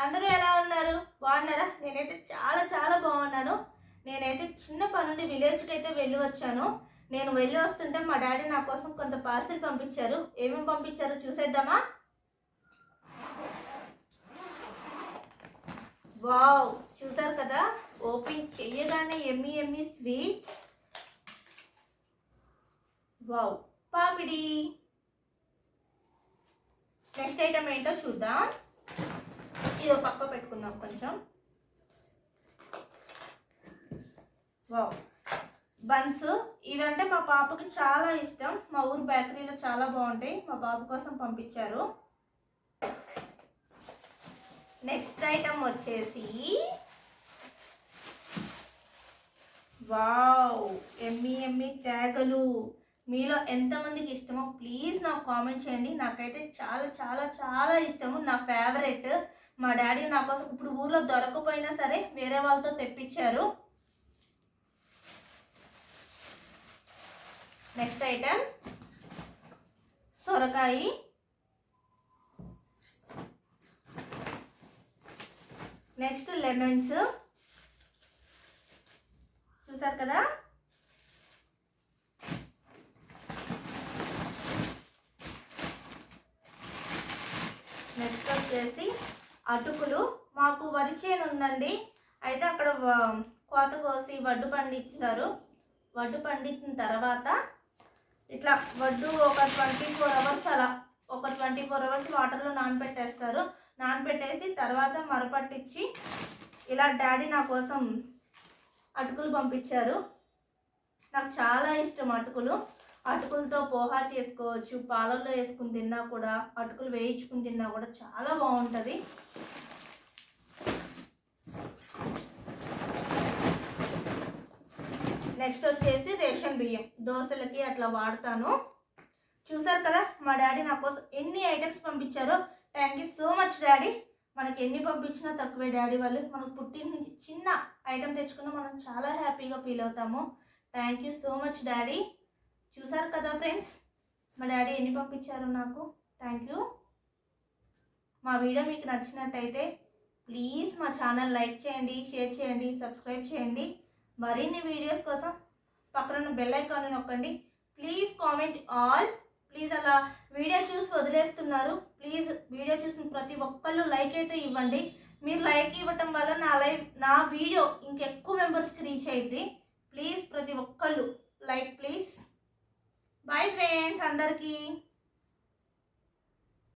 అందరూ ఎలా ఉన్నారు? బాగున్నారా? నేనైతే చాలా చాలా బాగున్నాను. నేనైతే చిన్న పని నుండి విలేజ్కి అయితే వెళ్ళి వచ్చాను. నేను వెళ్ళి వస్తుంటే మా డాడీ నా కోసం కొంత పార్సిల్ పంపించారు. ఏమేమి పంపించారో చూసేద్దామా? వావ్ చూసారు కదా? ఓపెన్ చెయ్యగానే ఎమ్మి ఎమ్మి స్వీట్స్. వావ్ పాపిడి. నెక్స్ట్ ఐటమ్ ఏంటో చూద్దాం. ఇది ఒక పక్క పెట్టుకుందాం కొంచెం. వావ్ బన్స్ ఇవంటే మా పాపకి చాలా ఇష్టం. మా ఊరు బేకరీలో చాలా బాగుంటాయి. మా బాబు కోసం పంపించారు. నెక్స్ట్ ఐటమ్ వచ్చేసి వావ్ ఎమ్మి ఎమ్మి తేగలు. మీలో ఎంతమందికి ఇష్టమో ప్లీజ్ నాకు కామెంట్ చేయండి. నాకైతే చాలా చాలా చాలా ఇష్టము. నా ఫేవరెట్ మా డాడీ నా కోసం ఇప్పుడు ఊర్లో దొరకపోయినా సరే వేరే వాళ్ళతో తెప్పించారు. నెక్స్ట్ ఐటమ్ సొరకాయ. నెక్స్ట్ లెమన్స్ చూసారు కదా? నెక్స్ట్ వచ్చేసి అటుకులు మాకు వరి చేను ఉందండి. అయితే అక్కడ కోత కోసి వడ్డు పండించారు వడ్డు పండించిన తర్వాత ఇట్లా వడ్డు ఒక ట్వంటీ ఫోర్ అవర్స్ అలా ఒక ట్వంటీ ఫోర్ అవర్స్ వాటర్లో నానబెట్టేస్తారు. నానబెట్టేసి తర్వాత మరపట్టించి ఇలా డాడీ నా కోసం అటుకులు పంపించారు. నాకు చాలా ఇష్టం అటుకులు. అటుకులతో పోహా చేసుకోవచ్చు పాలల్లో వేసుకుని తిన్నా కూడా అటుకులు వేయించుకుని తిన్నా కూడా చాలా బాగుంటుంది. నెక్స్ట్ వచ్చేసి రేషన్ బియ్యం. దోశలకి అట్లా వాడతాను. చూసారు కదా మా డాడీ నా కోసం ఎన్ని ఐటమ్స్ పంపించారో? Thank you so much daddy. మనకి ఎన్ని పంపించినా తక్కువే డాడీ వాళ్ళు. మనకు పుట్టిన నుంచి చిన్న ఐటమ్ తెచ్చుకున్నా మనం చాలా హ్యాపీగా ఫీల్ అవుతాము. Thank you so much daddy. చూసారు కదా ఫ్రెండ్స్? మా డాడీ ఎన్ని పంపించారు నాకు? థ్యాంక్ యూ మా వీడియో మీకు నచ్చినట్టయితే ప్లీజ్ మా ఛానల్ లైక్ చేయండి షేర్ చేయండి సబ్స్క్రైబ్ చేయండి. మరిన్ని వీడియోస్ కోసం పక్కన బెల్ ఐకాన్ నొక్కండి. ప్లీజ్ కామెంట్ ఆల్ ప్లీజ్ అలా వీడియో చూసి వదిలేస్తున్నారు. ప్లీజ్ వీడియో చూసిన ప్రతి ఒక్కళ్ళు లైక్ అయితే ఇవ్వండి. మీరు లైక్ ఇవ్వటం వల్ల నా లైవ్ నా వీడియో ఇంకెక్కువ మెంబర్స్కి రీచ్ అయింది ప్లీజ్ ప్రతి ఒక్కళ్ళు ఫ్రెండ్స్ అందరికీ.